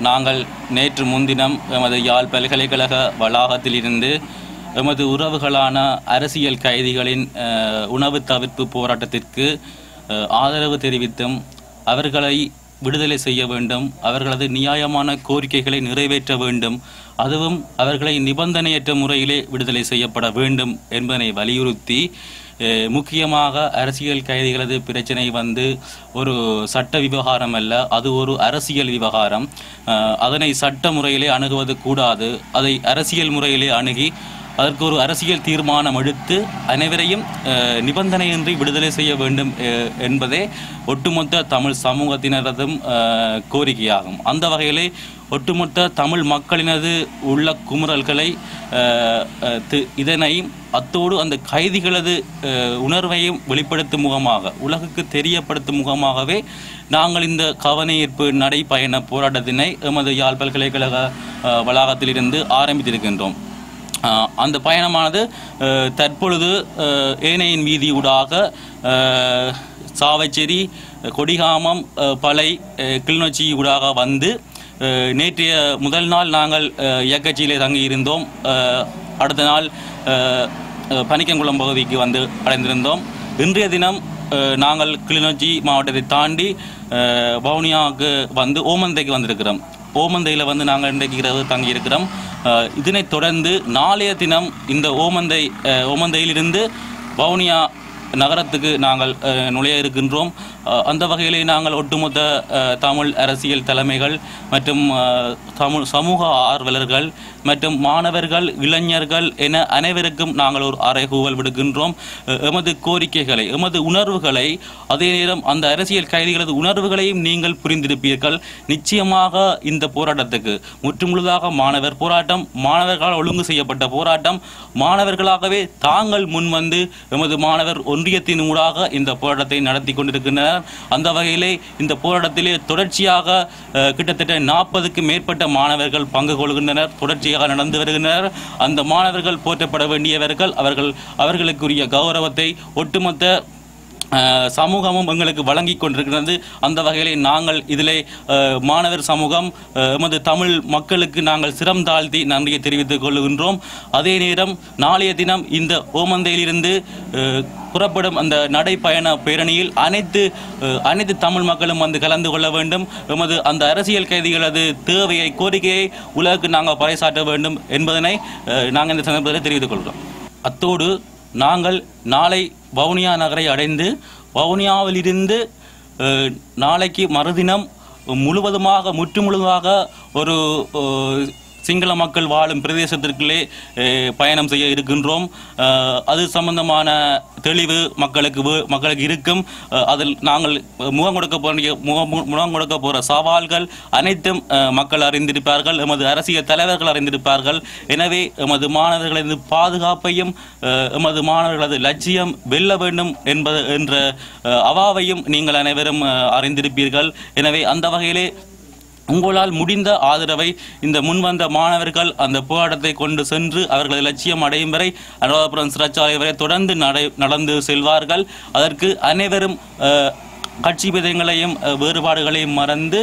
நாங்கள் நேற்று முன்தினம் எமது யாழ் பல்கலைக்கழக வளாகத்திலிருந்து எமது உறவுகளான அரசியல் கைதிகளின் உணவு தவிர்ப்பு போராட்டத்திற்கு ஆதரவு தெரிவித்தும் அவர்களை விடுதலை செய்ய வேண்டும் அவர்களது நியாயமான கோரிக்கைகளை நிறைவேற்ற வேண்டும் அதுவும் அவர்களை நிபந்தனையற்ற முறையிலே விடுதலை செய்யப்பட வேண்டும் என்பதனை வலியுறுத்தி முக்கியமாக அரசியல் கைதிகளது பிரச்சனை வந்து ஒரு சட்ட விவகாரம் அல்ல அது ஒரு அரசியல் விவகாரம். அதனை சட்ட முறையிலே அணுகுவது கூடாது. அதை அரசியல் முறையிலே அணுகி அதற்கு ஒரு அரசியல் தீர்மானம் எடுத்து அனைவரையும் நிபந்தனையின்றி விடுதலை செய்ய வேண்டும் என்பதே ஒட்டுமொத்த தமிழ் சமூகத்தினரதும் கோரிக்கையாகும். அந்த வகையிலே ஒட்டுமொத்த தமிழ் மக்களினது உள்ள குமுறல்களை தி- இதனை அத்தோடு அந்த கைதிகளது உணர்வையும் வெளிப்படுத்தும் முகமாக உலகுக்கு தெரியப்படுத்தும் முகமாகவே நாங்கள் இந்த கவனஈர்ப்பு நடைபயண போராட்டத்தினை எமது யாழ் பல்கலைக்கழக வளாகத்திலிருந்து ஆரம்பித்திருக்கின்றோம். அந்த பயணமானது தற்பொழுது ஏனையின் வீதி ஊடாக சாவச்சேரி கொடிகாமம் ஆஹ் பளை கிளிநொச்சி ஊடாக வந்து நேற்றைய முதல் நாள் நாங்கள் இயக்கச்சியிலே தங்கியிருந்தோம். அடுத்த நாள் பனிக்கங்குளம் பகுதிக்கு வந்து அடைந்திருந்தோம். இன்றைய தினம் நாங்கள் கிளிநொச்சி மாவட்டத்தை தாண்டி வவுனியாவுக்கு வந்து ஓமந்தைக்கு வந்திருக்கிறோம். ஓமந்தையில் வந்து நாங்கள் இன்றைக்கு இரவு தங்கியிருக்கிறோம். இதனைத் தொடர்ந்து நாளைய தினம் இந்த ஓமந்தை ஓமந்தையிலிருந்து வவுனியா நகரத்துக்கு நாங்கள் நுழைய இருக்கின்றோம். அந்த வகையிலே நாங்கள் ஒட்டுமொத்த தமிழ் அரசியல் தலைமைகள் மற்றும் தமிழ் சமூக ஆர்வலர்கள் மற்றும் மாணவர்கள் இளைஞர்கள் என அனைவருக்கும் நாங்கள் ஒரு அறைகூவல் விடுக்கின்றோம். எமது கோரிக்கைகளை எமது உணர்வுகளை அதே நேரம் அந்த அரசியல் கைதிகளது உணர்வுகளையும் நீங்கள் புரிந்திருப்பீர்கள். நிச்சயமாக இந்த போராட்டத்துக்கு முற்றுமுழுதாக மாணவர் போராட்டம் மாணவர்களால் ஒழுங்கு செய்யப்பட்ட போராட்டம் மாணவர்களாகவே தாங்கள் முன்வந்து எமது மாணவர் ஒன்றியத்தின் ஊடாக இந்த போராட்டத்தை நடத்தி கொண்டிருக்கின்றனர். அந்த வகையிலே இந்த போராட்டத்திலே தொடர்ச்சியாக கிட்டத்தட்ட நாற்பதுக்கு மேற்பட்ட மாணவர்கள் பங்கு கொள்கின்றனர் தொடர்ச்சியாக நடந்து வருகின்றனர். அந்த மாணவர்கள் போற்றப்பட வேண்டியவர்கள் அவர்கள் அவர்களுக்குரிய கௌரவத்தை ஒட்டுமொத்த சமூகமும் எங்களுக்கு வழங்கி கொண்டிருக்கிறது. அந்த வகையிலே நாங்கள் இதிலே மாணவர் சமூகம் எமது தமிழ் மக்களுக்கு நாங்கள் சிரம் தாழ்த்தி நன்றியை தெரிவித்துக் கொள்கின்றோம். அதே நேரம் நாளைய தினம் இந்த ஓமந்தையிலிருந்து புறப்படும் அந்த நடைப்பயண பேரணியில் அனைத்து அனைத்து தமிழ் மக்களும் வந்து கலந்து கொள்ள வேண்டும். எமது அந்த அரசியல் கைதிகளது தேவையை கோரிக்கையை உலகுக்கு நாங்கள் பறைசாற்ற வேண்டும் என்பதனை நாங்கள் இந்த சந்தர்ப்பத்தில் தெரிவித்துக் கொள்கிறோம். அத்தோடு நாங்கள் நாளை வவுனியா நகரை அடைந்து வவுனியாவிலிருந்து நாளைக்கு மறுதினம் முழுவதுமாக முற்றுமுழுதாக ஒரு சிங்கள மக்கள் வாழும் பிரதேசத்திற்குள்ளே பயணம் செய்ய இருக்கின்றோம். அது சம்பந்தமான தெளிவு மக்களுக்கு மக்களுக்கு இருக்கும். அதில் நாங்கள் முகம் கொடுக்க போகிற முகம் முகம் கொடுக்க போகிற சவால்கள் அனைத்தும் மக்கள் அறிந்திருப்பார்கள் எமது அரசியல் தலைவர்கள் அறிந்திருப்பார்கள். எனவே எமது மாணவர்களது பாதுகாப்பையும் எமது மாணவர்களது லட்சியம் வெல்ல வேண்டும் என்பது என்ற அவாவையும் நீங்கள் அனைவரும் அறிந்திருப்பீர்கள். எனவே அந்த வகையிலே உங்களால் முடிந்த ஆதரவை இந்த முன்வந்த மாணவர்கள் அந்த போராட்டத்தை கொண்டு சென்று அவர்களது லட்சியம் அடையும் வரை அனுராதபுரம் சிறைச்சாலை வரை தொடர்ந்து நடை நடந்து செல்வார்கள். அதற்கு அனைவரும் கட்சி விதங்களையும் வேறுபாடுகளையும் மறந்து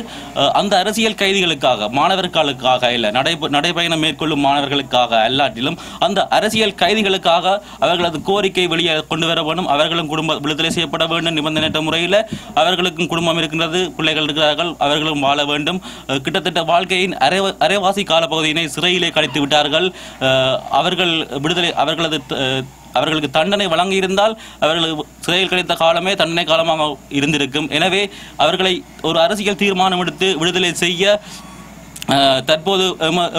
அந்த அரசியல் கைதிகளுக்காக மாணவர்களுக்காக இல்லை நடை நடைபயணம் மேற்கொள்ளும் மாணவர்களுக்காக அல்லாட்டிலும் அந்த அரசியல் கைதிகளுக்காக அவர்களது கோரிக்கை வெளியே கொண்டு வர வேண்டும். அவர்களும் குடும்ப விடுதலை செய்யப்பட வேண்டும் நிபந்தனையற்ற முறையில். அவர்களுக்கும் குடும்பம் இருக்கின்றது பிள்ளைகள் இருக்கிறார்கள் அவர்களும் வாழ வேண்டும். கிட்டத்தட்ட வாழ்க்கையின் அரை அரைவாசி காலப்பகுதியினை சிறையிலே கழித்து விட்டார்கள். அவர்கள் விடுதலை அவர்களது அவர்களுக்கு தண்டனை வழங்கியிருந்தால் அவர்களுக்கு சிறையில் கிடைத்த காலமே தண்டனை காலமாக இருந்திருக்கும். எனவே அவர்களை ஒரு அரசியல் தீர்மானம் எடுத்து விடுதலை செய்ய தற்போது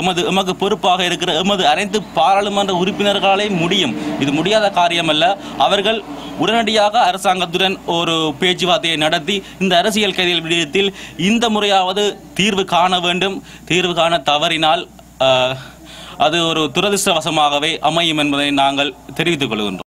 எமது எமக்கு பொறுப்பாக இருக்கிற எமது அனைத்து பாராளுமன்ற உறுப்பினர்களாலே முடியும். இது முடியாத காரியம் அல்ல அவர்கள் உடனடியாக அரசாங்கத்துடன் ஒரு பேச்சுவார்த்தையை நடத்தி இந்த அரசியல் கைதிகள் விடயத்தில் இந்த முறையாவது தீர்வு காண வேண்டும். தீர்வு காண தவறினால் அது ஒரு துரதிர்ஷ்டவசமாகவே அமையும் என்பதை நாங்கள் தெரிவித்துக் கொள்கின்றோம்.